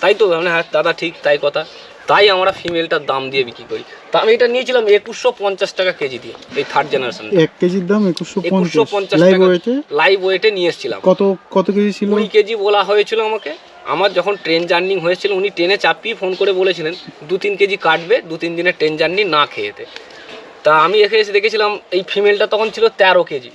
তাই তো মানে হ্যাঁ দাদা ঠিক তাই কথা। তাই আমরা ফিমেলটার দাম দিয়ে বিক্রি করি। তা আমি এটা নিয়েছিলাম একুশশো পঞ্চাশ টাকা কেজি দিয়ে এই থার্ড জেনারেশন এক কেজির দাম একুশশো একুশশো পঞ্চাশ টাকা ওয়েটে লাইভ ওয়েটে নিয়ে এসেছিলাম। কত কত কেজি ছিল? কুড়ি কেজি বলা হয়েছিল আমাকে। আমার যখন ট্রেন জার্নি হয়েছিল উনি ট্রেনে চাপিয়ে ফোন করে বলেছিলেন দু তিন কেজি কাটবে দু তিন দিনের ট্রেন জার্নি না খেয়েতে তা আমি এখানে এসে দেখেছিলাম এই ফিমেলটা তখন ছিল তেরো কেজি।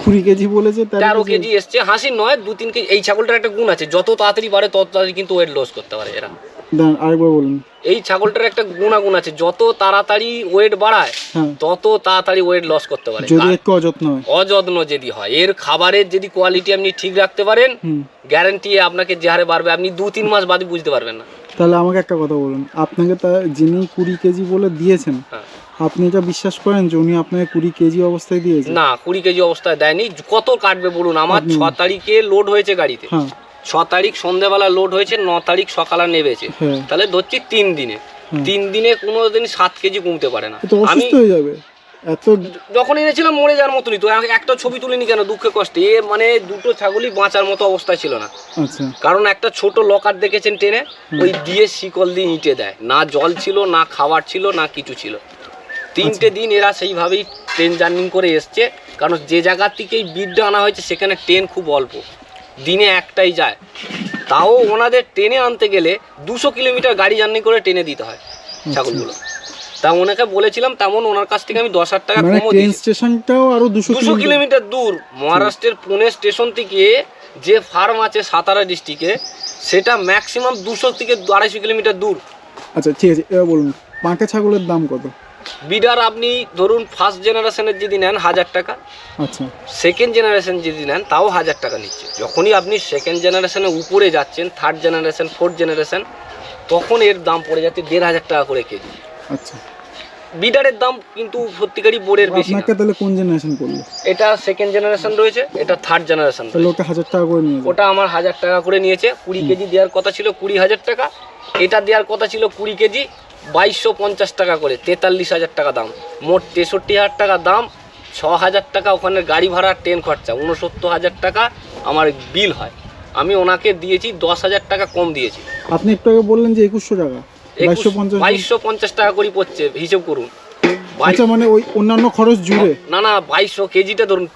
কুড়ি কেজি বলেছে তেরো কেজি। এসছে। হাসি নয় দু তিন কেজি এই ছাগলটার একটা গুণ আছে। যত তাড়াতাড়ি বাড়ে তত তাড়াতাড়ি কিন্তু ওয়েট লস করতে পারে এরা। দাঁড়ান, আরেকবার বলুন। এই ছাগলটার একটা গুণাগুণ আছে যত তাড়াতাড়ি ওয়েট বাড়ায় হ্যাঁ। তত তাড়াতাড়ি ওয়েট লস করতে পারে। যদি একটু অযত্ন অযত্ন যদি হয় এর খাবারের যদি কোয়ালিটি আপনি ঠিক রাখতে পারেন গ্যারান্টি আপনাকে যে হারে বাড়বে আপনি দু তিন মাস বাদে বুঝতে পারবেন না। তাহলে আমাকে একটা কথা বলুন আপনাকে তা যিনি কুড়ি কেজি বলে দিয়েছেন হ্যাঁ। আপনি এটা বিশ্বাস করেন যে উনি আপনাকে কুড়ি কেজি অবস্থায় দিয়েছেন? না কুড়ি কেজি অবস্থায় দেয়নি কত কাটবে বলুন আমার ছ তারিখে লোড হয়েছে গাড়িতে। হ্যাঁ। ছ তারিখ সন্ধ্যেবেলা লোড হয়েছে ন তারিখ সকালে নেবেছে হ্যাঁ। তাহলে ধরছি তিন দিনে। তিন দিনে কোনো দিন সাত কেজি কমতে পারে না। আমি এত যখন এনেছিলাম মরে যাওয়ার মতনই তো একটা ছবি তুলিনি কেন? দুঃখে কষ্টে। এ মানে দুটো ছাগলই বাঁচার মতো অবস্থা ছিল না। আচ্ছা। কারণ একটা ছোট লকার দেখেছেন ট্রেনে ওই দিয়ে শিকল দিয়ে ইঁটে দেয়। না জল ছিল না খাবার ছিল না কিছু ছিল। তিনটে দিন এরা সেইভাবেই ট্রেন জার্নি করে এসছে। কারণ যে জায়গা থেকেই বিডটা আনা হয়েছে সেখানে ট্রেন খুব অল্প। দিনে একটাই যায়। তাও ওনাদের টেনে আনতে গেলে দুশো কিলোমিটার গাড়ি জার্নি করে টেনে দিতে হয় ছাগলগুলো। তা ওনাকে বলেছিলাম তেমন ওনার কাছ থেকে আমি দশ হাজার টাকা মানে কমও ট্রেন স্টেশনটাও আরও দুশো দুশো কিলোমিটার দূর মহারাষ্ট্রের পুনে স্টেশন থেকে যে ফার্ম আছে সাতারা ডিস্ট্রিক্টে সেটা ম্যাক্সিমাম দুশো থেকে আড়াইশো কিলোমিটার দূর। আচ্ছা ঠিক আছে এবার বলুন পাঁকা ছাগলের দাম কত? বিডার আপনি ধরুন ফার্স্ট জেনারেশনের যদি নেন হাজার টাকা আচ্ছা। সেকেন্ড জেনারেশন যদি নেন তাও হাজার টাকা নিচ্ছে। যখনই আপনি সেকেন্ড জেনারেশনের উপরে যাচ্ছেন থার্ড জেনারেশন ফোর্থ জেনারেশন তখন এর দাম পড়ে যাচ্ছে দেড় হাজার টাকা করে কেজি। আচ্ছা। বিডারের দাম কিন্তু সত্যিকারই বোর্ডের বেশি। আপনাকে তাহলে কোন জেনারেশন পড়ল? এটা সেকেন্ড জেনারেশন রয়েছে এটা থার্ড জেনারেশন তাহলে ওটা হাজার টাকা করে নিয়ে ওটা আমার হাজার টাকা করে নিয়েছে কুড়ি কেজি দেওয়ার কথা ছিল কুড়ি হাজার টাকা। এটা দেওয়ার কথা ছিল কুড়ি কেজি বাইশশো পঞ্চাশ টাকা করে তেতাল্লিশ হাজার টাকা দাম। মোট তেষট্টি হাজার টাকা দাম ছ হাজার টাকা ওখানে গাড়ি ভাড়া ট্রেন খরচা উনসত্তর হাজার টাকা আমার বিল হয়। আমি ওনাকে দিয়েছি দশ হাজার টাকা কম দিয়েছি। আপনি একটু আগে বললেন যে একুশশো টাকা বাইশশো পঞ্চাশ বাইশশো পঞ্চাশ টাকা করে পড়ছে হিসেব করুন। আচ্ছা মানে ওই অন্যান্য খরচ জুড়ে? না না বাইশশো কেজিটা ধরুন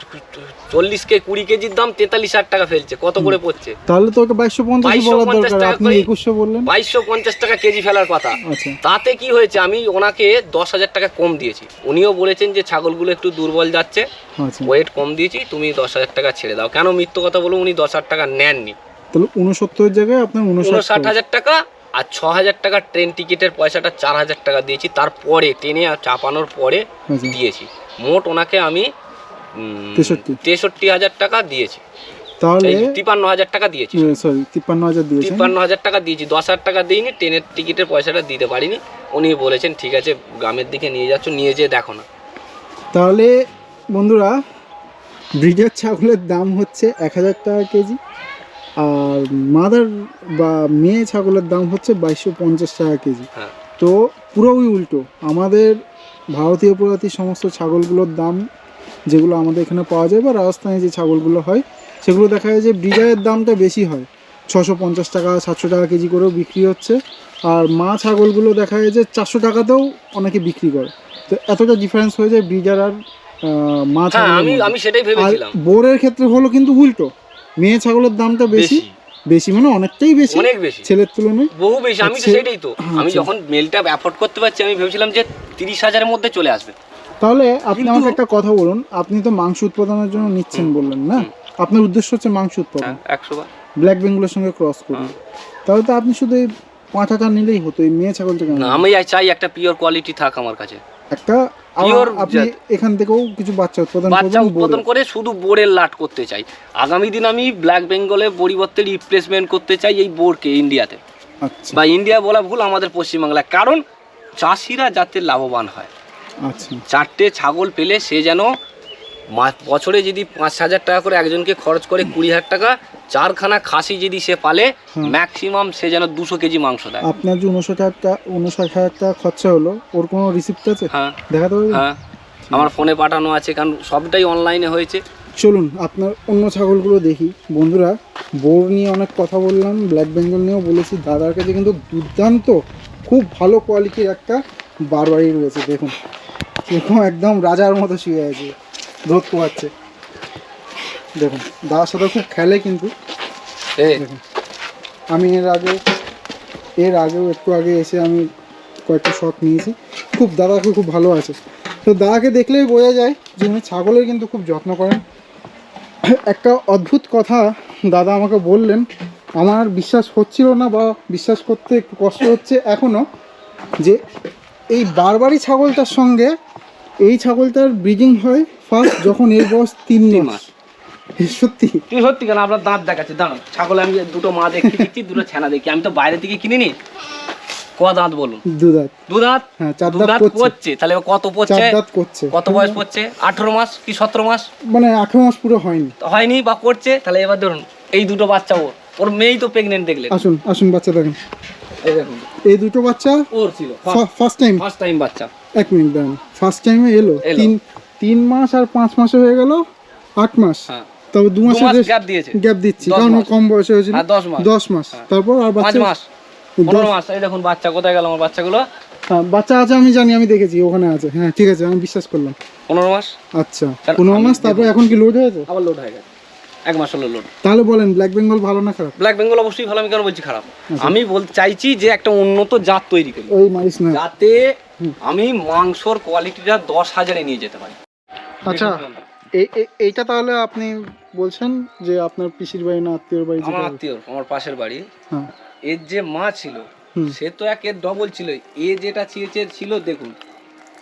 চল্লিশ কে কুড়ি কেজির দাম তেতাল্লিশ হাজার টাকা ফেলছে কত করে পড়ছে? তাহলে তো ওকে বাইশশো পঞ্চাশ বলার দরকার আপনি একুশশো বললেন। বাইশশো পঞ্চাশ টাকা কেজি ফেলার কথা। আচ্ছা। তাতে কি হয়েছে আমি ওনাকে দশ হাজার টাকা কম দিয়েছি। উনিও বলেছেন যে ছাগলগুলো একটু দুর্বল যাচ্ছে। আচ্ছা। ওয়েট কম দিয়েছি তুমি দশ হাজার টাকা ছেড়ে দাও। কেন মিথ্য কথা বলো উনি দশ হাজার টাকা নেননি। তাহলে উনসত্তরের জায়গায় আপনার উনষাট হাজার টাকা আর ছ হাজার টাকা ট্রেন টিকিটের পয়সাটা চার হাজার টাকা দিয়েছি। তারপরে ট্রেনে চাপানোর পরে আচ্ছা। দিয়েছি। মোট ওনাকে আমি তেষট্টি। হাজার টাকা দিয়েছি। তাহলে তিপ্পান্ন হাজার টাকা দিয়েছি। সরি তিপ্পান্ন হাজার তিপ্পান্ন হাজার টাকা দিয়েছি। দশ হাজার টাকা দিইনি ট্রেনের টিকিটের পয়সাটা দিতে পারিনি। উনি বলেছেন ঠিক আছে গ্রামের দিকে নিয়ে যাচ্ছ নিয়ে যেয়ে দেখো না। তাহলে বন্ধুরা ছাগলের দাম হচ্ছে এক হাজার টাকা কেজি। আর মাদার বা মেয়ে ছাগলের দাম হচ্ছে বাইশশো পঞ্চাশ টাকা কেজি। হ্যাঁ। তো পুরোই উল্টো। আমাদের ভারতীয় প্রজাতির সমস্ত ছাগলগুলোর দাম যেগুলো আমাদের এখানে পাওয়া যায় বা রাজস্থানে যে ছাগলগুলো হয় সেগুলো দেখা যায় যে ব্রিডারের দামটা বেশি হয়। ছশো পঞ্চাশ টাকা সাতশো টাকা কেজি করেও বিক্রি হচ্ছে। আর মা ছাগলগুলো দেখা যায় যে চারশো টাকাতেও অনেকে বিক্রি করে। তো এতটা ডিফারেন্স হয়ে যায় ব্রিজার আর মা হ্যাঁ আমি সেটাই আর ভেবেছিলাম। বোরের ক্ষেত্রে হলো কিন্তু উল্টো। মেয়ে ছাগলের দামটা বেশি। বেশি। মানে অনেকটাই বেশি। অনেক বেশি। ছেলের তুলনায়। বহু বেশি। আমি তো। সেটাই তো। আমি আচ্ছা। যখন মেলটা অ্যাফোর্ড করতে পারছি আমি ভেবেছিলাম যে তিরিশ হাজারের মধ্যে চলে আসবে। তাহলে আপনি আমাকে একটা কথা বলুন আপনি তো মাংস উৎপাদনের জন্য নিচ্ছেন বললেন না? আপনার উদ্দেশ্য হচ্ছে মাংস উৎপাদন। হ্যাঁ একশো বার। ব্ল্যাক বেঙ্গলের সঙ্গে ক্রস করুন। তাহলে তো আপনি শুধু এই পাঁঠাটা নিলেই হতো এই মেয়ে ছাগলটা কেন না আমি চাই একটা পিওর কোয়ালিটি থাক আমার কাছে। একটা আপনি এখান থেকেও কিছু বাচ্চা উৎপাদন বাচ্চা উৎপাদন করে শুধু বোরের লাট করতে চাই। আগামী দিন আমি ব্ল্যাক বেঙ্গলের পরিবর্তে রিপ্লেসমেন্ট করতে চাই এই বোরকে ইন্ডিয়াতে আচ্ছা। বা ইন্ডিয়া বলা ভুল আমাদের পশ্চিমবাংলায় কারণ চাষিরা যাতে লাভবান হয়। আচ্ছা। চারটে ছাগল পেলে সে যেন বছরে যদি পাঁচ হাজার টাকা করে একজনকে খরচ করে কুড়ি হাজার টাকা চারখানা খাসি যদি সে পালে ম্যাক্সিমাম সে যেন দুশো কেজি মাংস দেয়। আপনার যে উনষাট হাজার টাকা উনষাট হাজার টাকা খরচা হলো ওর কোনো রিসিপ্ট আছে? হ্যাঁ। দেখাতে পারবেন? হ্যাঁ। আমার ফোনে পাঠানো আছে কারণ সবটাই অনলাইনে হয়েছে। চলুন আপনার অন্য ছাগলগুলো দেখি। বন্ধুরা বোর নিয়ে অনেক কথা বললাম ব্ল্যাক বেঙ্গল নিয়েও বলেছি। দাদার কাছে কিন্তু দুর্দান্ত খুব ভালো কোয়ালিটির একটা বারবারি রয়েছে দেখুন। এরকম একদম রাজার মতো শুয়ে আছে। রোদ পোয়াচ্ছে দেখুন দাদার সাথে খুব খেলে কিন্তু। দেখুন আমি এর আগে এর আগেও একটু আগে এসে আমি কয়েকটা শট নিয়েছি। খুব দাদাকে খুব ভালো আছে। তো দাদাকে দেখলেই বোঝা যায় যে উনি ছাগলের কিন্তু খুব যত্ন করেন। একটা অদ্ভুত কথা দাদা আমাকে বললেন আমার বিশ্বাস হচ্ছিল না বা বিশ্বাস করতে একটু কষ্ট হচ্ছে এখনও যে এই বারবারি ছাগলটার সঙ্গে এই ছাগলটার ব্রিডিং হয় ফার্স্ট যখন এর বয়স তিন মাস। সত্যি? তুই সত্যি কেন? আপনার দাঁত দেখাচ্ছে। দাঁড়ান ছাগলে আমি দুটো মা দেখতে দিচ্ছি দুটো ছানা দেখি আমি তো বাইরে থেকে কিনিনি। ক দাঁত বলুন? দুধাত দু দাঁত? হ্যাঁ চার দাঁত দাঁত করছে করছে তাহলে কত পড়ছে? চার দাঁত করছে কত বয়স পড়ছে? আঠেরো মাস কি সতেরো মাস? মানে আঠেরো মাস পুরো হয়নি। হয়নি বা করছে? তাহলে এবার ধরুন এই দুটো বাচ্চা ওর। ওর মেয়েই তো প্রেগনেন্ট দেখলেন। আসুন আসুন বাচ্চা দেখেন। এই দেখুন। এই দুটো বাচ্চা ওর ছিল। ফার্স্ট টাইম ফার্স্ট টাইম বাচ্চা। এক মিনিট দাঁড়ান। ফার্স্ট টাইমে এলো। তিন তিন মাস আর পাঁচ মাসে হয়ে গেল? আট মাস। হ্যাঁ। তবে দু মাস গ্যাপ দিয়েছে। গ্যাপ দিচ্ছি। কারণ কম বয়সে হয়েছিল। হ্যাঁ দশ মাস। হ্যাঁ। তারপর আর বাচ্চা মাস। পনেরো মাস। এই দেখুন বাচ্চা কোথায় গেল আমার বাচ্চাগুলো? হ্যাঁ, বাচ্চা আছে আমি জানি আমি দেখেছি ওখানে আছে। হ্যাঁ ঠিক আছে আমি বিশ্বাস করলাম। পনেরো মাস? আচ্ছা পনেরো মাস তারপর এখন কি লোড হয়েছে? আবার লোড হয়ে গেছে। এক মাস হলো লোড তাহলে বলেন ব্ল্যাক বেঙ্গল ভালো না খারাপ? ব্ল্যাক বেঙ্গল অবশ্যই ভালো আমি কেন বলছি খারাপ? আচ্ছা। আমি বলতে চাইছি যে একটা উন্নত জাত তৈরি করি। ওই মারিস না। যাতে আমি মাংসর কোয়ালিটিটা দশ হাজারে নিয়ে যেতে পারি। আচ্ছা এই এই- এইটা তাহলে আপনি বলছেন যে আপনার পিসির বাড়ি না আত্মীয়র বাড়ি আমার আত্মীয় আমার পাশের বাড়ি। হ্যাঁ। এর যে মা ছিল সে তো একের ডবল ছিল। এ যেটা ছিয়েছে ছিল দেখুন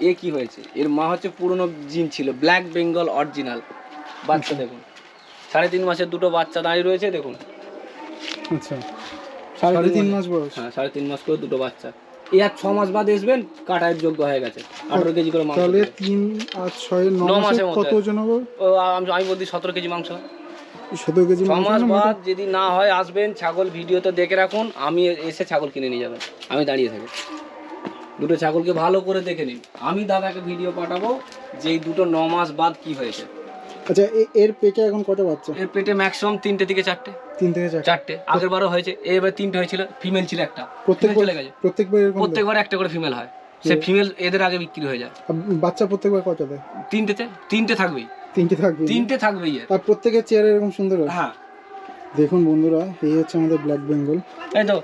এ কি হয়েছে? এর মা হচ্ছে পুরনো জিন ছিল ব্ল্যাক বেঙ্গল অরিজিনাল বাচ্চা দেখুন। সাড়ে তিন মাসের দুটো বাচ্চা দাঁড়িয়ে রয়েছে দেখুন। আচ্ছা। সাড়ে তিন মাস বয়স। হ্যাঁ সাড়ে তিন মাস করে দুটো বাচ্চা। এই আর ছ মাস বাদ আসবেন কাটায়ের যোগ্য হয়ে গেছে। আঠারো কেজি করে মাংস তাহলে তিন আর ছয় ন মাসে কত ওজন হবে? আমি বলছি সতেরো কেজি মাংস। সতেরো কেজি ছ মাংস বাদ যদি না হয় আসবেন ছাগল ভিডিওতে দেখে রাখুন আমি এসে ছাগল কিনে নিয়ে যাবেন। আমি দাঁড়িয়ে থাকি। দুটো ছাগলকে ভালো করে দেখে নিন। আমি দাদাকে ভিডিও পাঠাবো যে দুটো ন মাস বাদ কি হয়েছে। আচ্ছা এর পেটে এখন কত বাচ্চা? এর পেটে ম্যাক্সিমাম তিনটে থেকে চারটে। তিন থেকে চার চারটে। আগের বারও হয়েছে এবার তিনটে হয়েছিল ফিমেল ছিল একটা। চলে গেছে। প্রত্যেকবার একটা করে ফিমেল হয়। সে ফিমেল এদের আগে বিক্রি হয়ে যায়। বাচ্চা প্রত্যেকবার কটা দেয়? তিনটেতে তিনটে থাকবেই। তিনটে থাকবে তিনটে থাকবেই আর প্রত্যেকের চেয়ারে এরকম সুন্দর হ্যাঁ? দেখুন বন্ধুরা এই হচ্ছে আমাদের ব্ল্যাক বেঙ্গল এই তো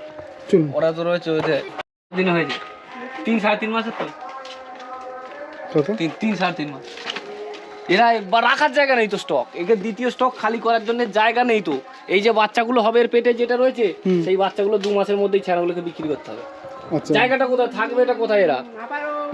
চলুন। ওরা তো রয়েছে ওইতে দিন হয়েছে। তিন সাড়ে তিন মাসের তো? কত? তিন সাড়ে তিন মাস। এরা বা রাখার জায়গা নেই তো স্টক একে দ্বিতীয় স্টক খালি করার জন্য জায়গা নেই তো। এই যে বাচ্চাগুলো হবে এর পেটে যেটা রয়েছে সেই বাচ্চাগুলো দু মাসের মধ্যেই ছেড়াগুলোকে বিক্রি করতে হবে। আচ্ছা। জায়গাটা কোথায় থাকবে এটা কোথায় এরা?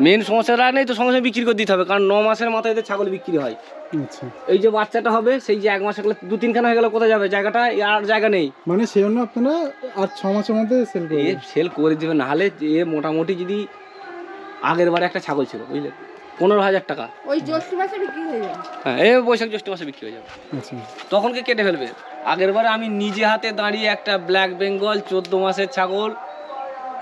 মেন সমস্যাটা নেই তো সঙ্গে সঙ্গে বিক্রি করে দিতে হবে কারণ ন মাসের মাথায় এদের ছাগল বিক্রি হয়। আচ্ছা। এই যে বাচ্চাটা হবে সেই যে এক মাস গেলে দু তিনখানা হয়ে গেলে কোথায় যাবে? জায়গাটা আর জায়গা নেই। মানে সেই জন্য আপনারা আর ছ মাসের মধ্যে সেল এ সেল করে দেবে নাহলে এ মোটামুটি যদি আগের বারে একটা ছাগল ছিল বুঝলে? পনেরো হাজার টাকা। ওই জ্যৈষ্ঠ মাসে বিক্রি হয়ে যাবে। হ্যাঁ এই বৈশাখ জ্যৈষ্ঠ মাসে বিক্রি হয়ে যাবে। আচ্ছা। তখনকে কেটে ফেলবে? আগের বারে আমি নিজে হাতে দাঁড়িয়ে একটা ব্ল্যাক বেঙ্গল চোদ্দ মাসের ছাগল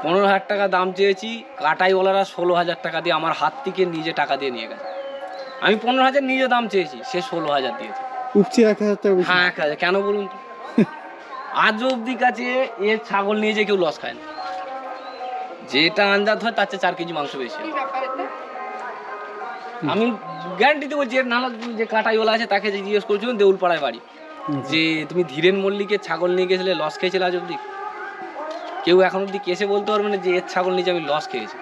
পনেরো হাজার টাকা দাম চেয়েছি কাটাইওয়ালারা ষোলো হাজার টাকা দিয়ে আমার হাত থেকে নিজে টাকা দিয়ে নিয়ে গেছে। আমি পনেরো হাজার নিজে দাম চেয়েছি সে ষোলো হাজার দিয়েছে। উপচে এক হাজার টাকা হ্যাঁ এক হাজার। কেন বলুন তো? আজ অব্দি কাছে এর ছাগল নিয়ে যে কেউ লস খায় না। যেটা আন্দাজ হয় তার চেয়ে চার কেজি মাংস বেশি। আমি গ্যারান্টি দেবো যে নালা যে কাটাইওয়ালা আছে তাকে যে জিজ্ঞেস করছিলাম দেউলপাড়ায় বাড়ি। যে তুমি ধীরেন মল্লিকের ছাগল নিয়ে গেছিলে লস খেয়েছিলে আজ অব্দি কেউ এখন অব্দি কেসে বলতে পারবে না যে এর ছাগল নিয়ে আমি লস খেয়েছি।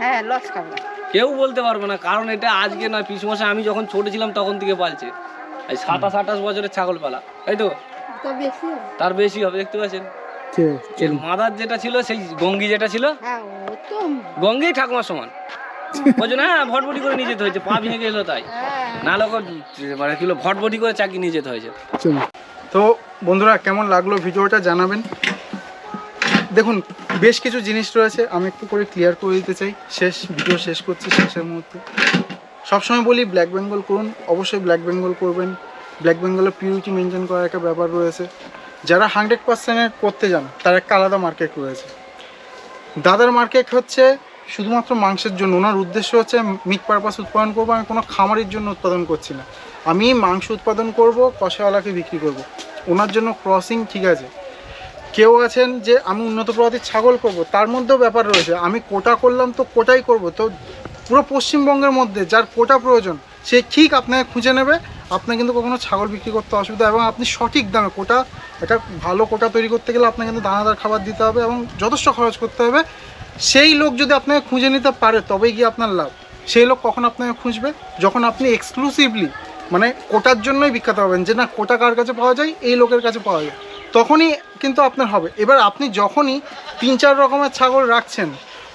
হ্যাঁ লস খাব। কেউ বলতে পারবে না কারণ এটা আজকে নয় পিছু মাসে আমি যখন ছোট ছিলাম তখন থেকে পালছে। এই সাতাশ আঠাশ বছরের ছাগল পালা তাই তো। তার বেশি হবে দেখতে পাচ্ছেন? এর মাদার যেটা ছিল সেই গঙ্গি যেটা ছিল হ্যাঁ গঙ্গি ঠাকুমার সমান। বলছো না ভটভটি করে নিয়ে যেতে হয়েছে পা ভেঙে গেলো তাই। হ্যাঁ। না লোক মানে কিলো ভটভটি করে চাকরি নিয়ে যেতে হয়েছে। তো বন্ধুরা কেমন লাগল ভিডিওটা জানাবেন। দেখুন বেশ কিছু জিনিস রয়েছে আমি একটু করে ক্লিয়ার করে দিতে চাই। শেষ ভিডিও শেষ করছি শেষের মুহূর্তে। সবসময় বলি ব্ল্যাক বেঙ্গল করুন অবশ্যই ব্ল্যাক বেঙ্গল করবেন। ব্ল্যাক বেঙ্গলের পিউরিটি মেনটেন করার একটা ব্যাপার রয়েছে। যারা হান্ড্রেড পার্সেন্টের করতে যান তার একটা আলাদা মার্কেট রয়েছে। দাদার মার্কেট হচ্ছে শুধুমাত্র মাংসের জন্য, ওনার উদ্দেশ্য হচ্ছে মিট পারপাস উৎপাদন করব, আমি কোনো খামারের জন্য উৎপাদন করছি না। আমি মাংস উৎপাদন করব, কষাওয়ালাকে বিক্রি করব। ওনার জন্য ক্রসিং ঠিক আছে। কেউ আছেন যে আমি উন্নত প্রজাতির ছাগল করব, তার মধ্যেও ব্যাপার রয়েছে। আমি কোটা করলাম তো কোটাই করব। তো পুরো পশ্চিমবঙ্গের মধ্যে যার কোটা প্রয়োজন, সে ঠিক আপনাকে খুঁজে নেবে। আপনার কিন্তু কখনো ছাগল বিক্রি করতে অসুবিধা এবং আপনি সঠিক দামে কোটা, একটা ভালো কোটা তৈরি করতে গেলে আপনাকে কিন্তু দানাদার খাবার দিতে হবে এবং যথেষ্ট খরচ করতে হবে। সেই লোক যদি আপনাকে খুঁজে নিতে পারে, তবেই গিয়ে আপনার লাভ। সেই লোক কখন আপনাকে খুঁজবে? যখন আপনি এক্সক্লুসিভলি মানে কোটার জন্যই বিখ্যাত হবেন, যে না, কোটা কার কাছে পাওয়া যায়, এই লোকের কাছে পাওয়া যায়। তখনই কিন্তু আপনার হবে। এবার আপনি যখনই তিন, চার রকমের ছাগল রাখছেন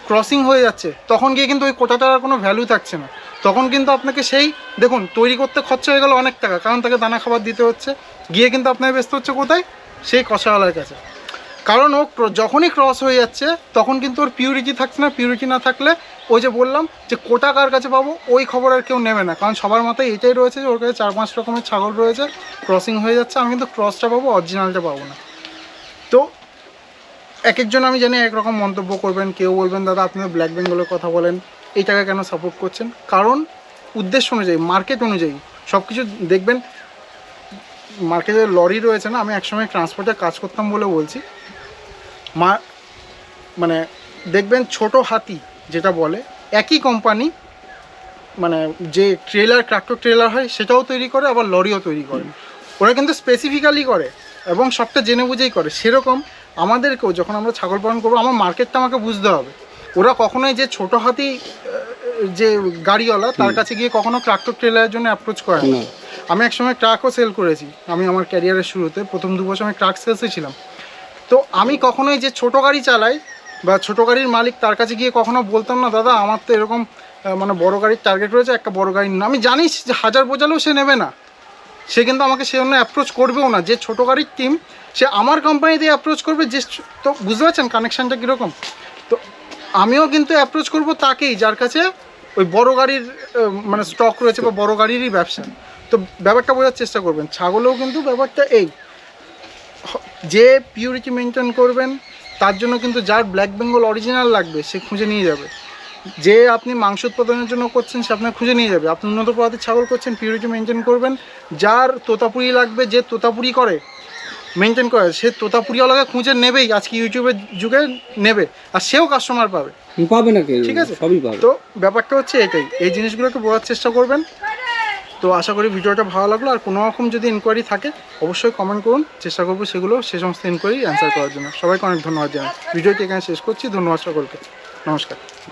ক্রসিং হয়ে যাচ্ছে, তখন গিয়ে কিন্তু ওই কোটাটার আর কোনো ভ্যালু থাকছে না। তখন কিন্তু আপনাকে সেই, দেখুন, তৈরি করতে খরচা হয়ে গেল অনেক টাকা, কারণ তাকে দানা খাবার দিতে হচ্ছে। গিয়ে কিন্তু আপনাকে ব্যস্ত হচ্ছে কোথায়? সেই কষাওয়ালার কাছে। কারণ ও যখনই ক্রস হয়ে যাচ্ছে, তখন কিন্তু ওর পিউরিটি থাকছে না পিউরিটি না থাকলে ওই যে বললাম যে কোটা কার কাছে পাবো, ওই খবর আর কেউ নেবে না। কারণ সবার মাথায় এটাই রয়েছে যে ওর কাছে চার পাঁচ রকমের ছাগল রয়েছে ক্রসিং হয়ে যাচ্ছে, আমি কিন্তু ক্রসটা পাবো অরিজিনালটা পাবো না। তো এক একজন আমি জানি একরকম মন্তব্য করবেন, কেউ বলবেন, দাদা, আপনি ব্ল্যাক বেঙ্গলের কথা বলেন এইটাকে কেন সাপোর্ট করছেন? কারণ উদ্দেশ্য অনুযায়ী মার্কেট অনুযায়ী সব কিছু দেখবেন মার্কেটে লরি রয়েছে না, আমি একসময় ট্রান্সপোর্টে কাজ করতাম বলে বলছি মা মানে দেখবেন ছোট হাতি যেটা বলে একই কোম্পানি মানে যে ট্রেলার ট্রাক্টর ট্রেলার হয় সেটাও তৈরি করে আবার লরিও তৈরি করে। ওরা কিন্তু স্পেসিফিক্যালি করে এবং সবটা জেনে বুঝেই করে। সেরকম আমাদেরকেও যখন আমরা ছাগল পালন করব আমার মার্কেটটা আমাকে বুঝতে হবে। ওরা কখনোই যে ছোট হাতি যে গাড়িওয়ালা তার কাছে গিয়ে কখনো ট্রাক্টর ট্রেলারের জন্য অ্যাপ্রোচ করে না। আমি একসময় ট্রাকও সেল করেছি। আমি আমার ক্যারিয়ারের শুরুতে প্রথম দু বছর আমি ট্রাক সেলসে ছিলাম। তো আমি কখনোই যে ছোট গাড়ি চালাই বা ছোট গাড়ির মালিক তার কাছে গিয়ে কখনো বলতাম না, দাদা, আমার তো এরকম মানে বড় গাড়ির টার্গেট রয়েছে, একটা বড় গাড়ি নিন। আমি জানি যে হাজার বোঝালেও সে নেবে না। সে কিন্তু আমাকে সে জন্য অ্যাপ্রোচ করবেও না। যে ছোট গাড়ির টিম সে আমার কোম্পানি দিয়ে অ্যাপ্রোচ করবে, যে তো বুঝতে পারছেন কানেকশানটা কীরকম? তো আমিও কিন্তু অ্যাপ্রোচ করব তাকেই, যার কাছে ওই বড় গাড়ির মানে স্টক রয়েছে বা বড় গাড়িরই ব্যবসা। তো ব্যাপারটা বোঝার চেষ্টা করবেন। ছাগলেও কিন্তু ব্যাপারটা এই যে পিউরিটি মেনটেন করবেন তার জন্য কিন্তু যার ব্ল্যাক বেঙ্গল অরিজিনাল লাগবে সে খুঁজে নিয়ে যাবে। যে আপনি মাংস উৎপাদনের জন্য করছেন সে আপনার খুঁজে নিয়ে যাবে। আপনি উন্নত প্রজাতির ছাগল করছেন পিউরিটি মেনটেন করবেন। যার তোতাপুরি লাগবে যে তোতাপুরি করে মেনটেন করে সে তোতাপুরিওয়ালাকে খুঁজে নেবেই আজকে ইউটিউবের যুগে নেবে আর সেও কাস্টমার পাবে। পাবে না ঠিক আছে? সবই পাবে। তো ব্যাপারটা হচ্ছে এটাই। এই জিনিসগুলোকে বোঝার চেষ্টা করবেন। তো আশা করি ভিডিওটা ভালো লাগল, আর কোনো রকম যদি ইনকোয়ারি থাকে, অবশ্যই কমেন্ট করুন। চেষ্টা করব সেগুলো, সে সমস্ত ইনকোয়ারি অ্যান্সার করার জন্য। সবাইকে অনেক ধন্যবাদ জানাই। ভিডিওটি এখানে শেষ করছি। ধন্যবাদ সকলকে। নমস্কার।